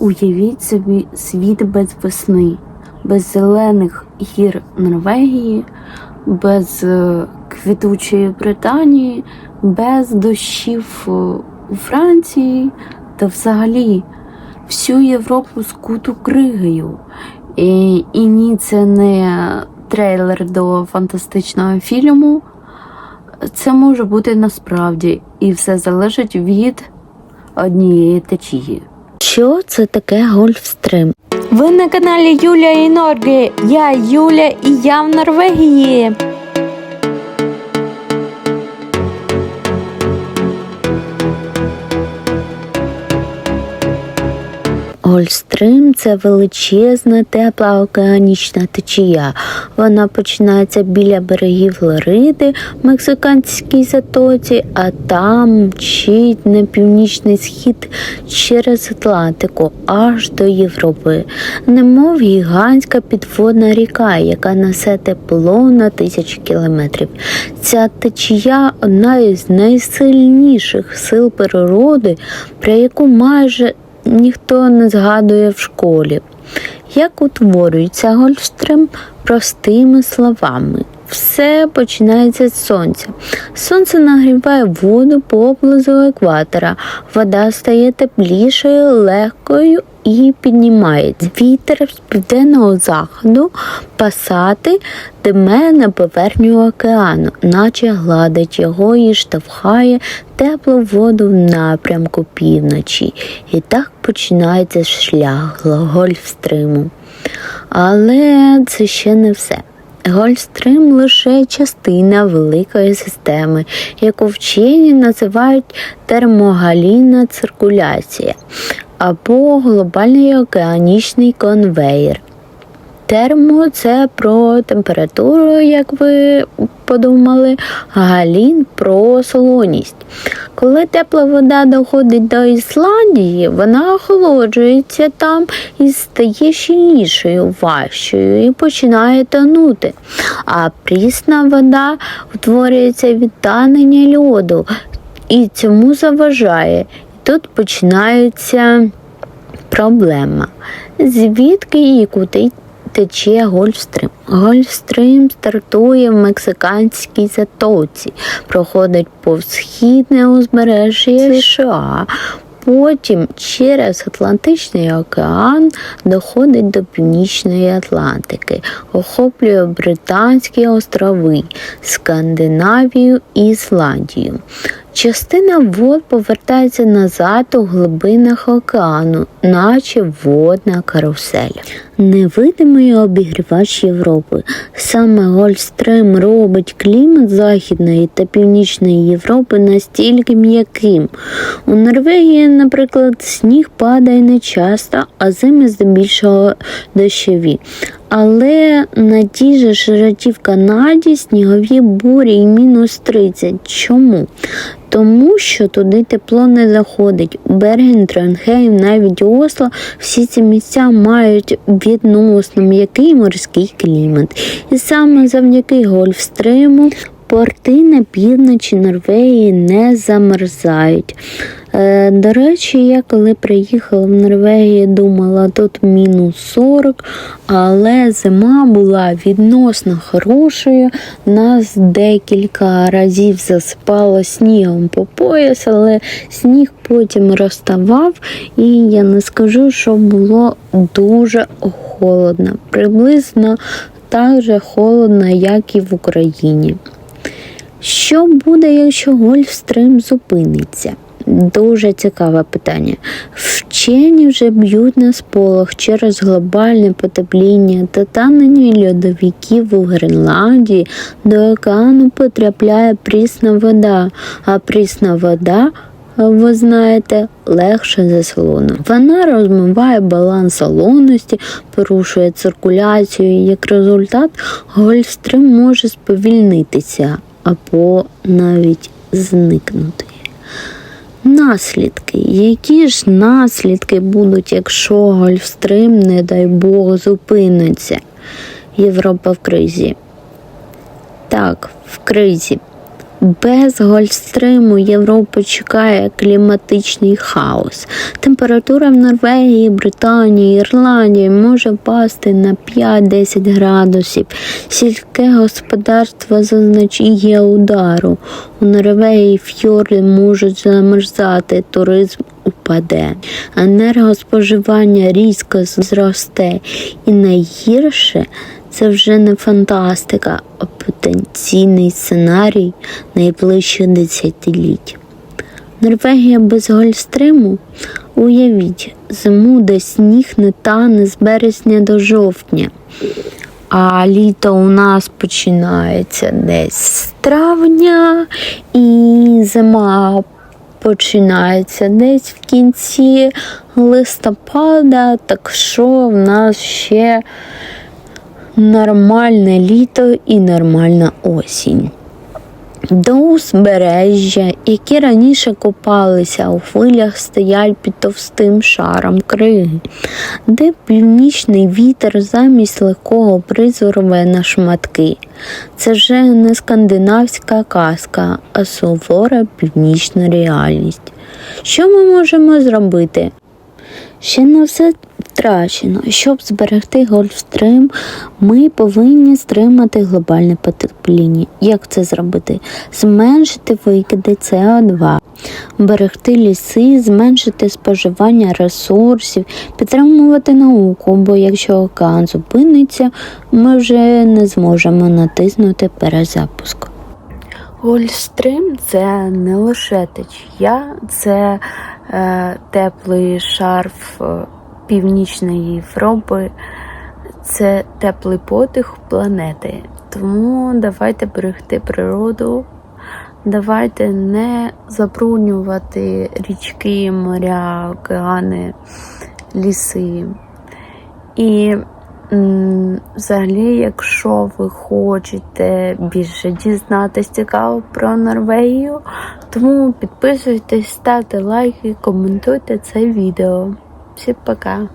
Уявіть собі світ без весни, без зелених гір Норвегії, без е, квітучої Британії, без дощів е, у Франції та взагалі всю Європу скуту кригою. І, і ні, це не трейлер до фантастичного фільму. Це може бути насправді, і все залежить від однієї течії. Що це таке гольфстрим? Ви на каналі Юлія і Норги. Я Юля і я в Норвегії. Гольфстрим – це величезна тепла океанічна течія. Вона починається біля берегів Флориди в Мексиканській затоці, а там мчить на північний схід через Атлантику аж до Європи, немов гігантська підводна ріка, яка несе тепло на тисячі кілометрів. Ця течія одна із найсильніших сил природи, про яку майже ніхто не згадує в школі. Як утворюється гольфстрим простими словами? Все починається з сонця. Сонце нагріває воду поблизу екватора. Вода стає теплішою, легкою і піднімається. Вітер з південного заходу пасати дме на поверхню океану, наче гладить його і штовхає теплу воду в напрямку півночі. І так починається шлях гольфстриму. Але це ще не все. Гольфстрим лише частина великої системи, яку вчені називають термогалійна циркуляція або глобальний океанічний конвейер. Термо це про температуру, як ви подумали, галін про солоність. Коли тепла вода доходить до Ісландії, вона охолоджується там і стає щільнішою, важчою і починає тонути. А прісна вода утворюється від танення льоду і цьому заважає. Тут починається проблема. Звідки і куди тече Гольфстрим. Гольфстрим стартує в Мексиканській затоці, проходить повз східне узбережжя США. Потім через Атлантичний океан доходить до Північної Атлантики, охоплює Британські острови, Скандинавію і Ісландію. Частина вод повертається назад у глибинах океану, наче водна карусель. Невидимий обігрівач Європи. Саме Гольфстрим робить клімат Західної та Північної Європи настільки м'яким. У Норвегії, наприклад, сніг падає не часто, а зими здебільшого дощові. Але на тій же широті в Канаді снігові бурі і мінус 30. Чому? Тому що туди тепло не заходить. Берген, Тронхейм, навіть Осло, всі ці місця мають відносно м'який морський клімат. І саме завдяки Гольфстриму порти на півночі Норвегії не замерзають. Е, До речі, я коли приїхала в Норвегію, думала, тут мінус 40, але зима була відносно хорошою. Нас декілька разів засипало снігом по пояс, але сніг потім розставав, і я не скажу, що було дуже холодно. Приблизно так же холодно, як і в Україні. Що буде, якщо Гольфстрим зупиниться? Дуже цікаве питання. Вчені вже б'ють на сполох через глобальне потепління та танення льодовиків у Гренландії до океану потрапляє прісна вода, а прісна вода. Ви знаєте, легше за солону. Вона розмиває баланс солоності, порушує циркуляцію. Як результат, гольфстрим може сповільнитися або навіть зникнути. Наслідки. Які ж наслідки будуть, якщо Гольфстрим, не дай Бог, зупиниться? Європа в кризі. Так, в кризі. Без Гольфстриму Європу чекає кліматичний хаос. Температура в Норвегії, Британії, Ірландії може впасти на 5-10 градусів. Сільське господарство зазнає удару. У Норвегії фьорди можуть замерзати, туризм упаде, енергоспоживання різко зросте. І найгірше це вже не фантастика, а потенційний сценарій найближчих десятиліть. Норвегія без Гольфстриму? Уявіть, зиму, де сніг не тане з березня до жовтня. А літо у нас починається десь з травня, і зима починається десь в кінці листопада, так що в нас ще нормальне літо і нормальна осінь. До узбережжя, які раніше купалися у хвилях, стоять під товстим шаром криги, де північний вітер замість легкого бризу рве на шматки. Це вже не скандинавська казка, а сувора північна реальність. Що ми можемо зробити? Ще не все втрачено. Щоб зберегти Гольфстрим, ми повинні стримати глобальне потепління. Як це зробити? Зменшити викиди СО2, берегти ліси, зменшити споживання ресурсів, підтримувати науку, бо якщо океан зупиниться, ми вже не зможемо натиснути перезапуск. Гольфстрим це не лише течія, це е, теплий шарф е, північної Європи, це теплий подих планети. Тому давайте берегти природу, давайте не забруднювати річки, моря, океани, ліси. І взагалі, якщо ви хочете більше дізнатись цікаво про Норвегію, тому підписуйтесь, ставте лайки, коментуйте це відео. Всім пока!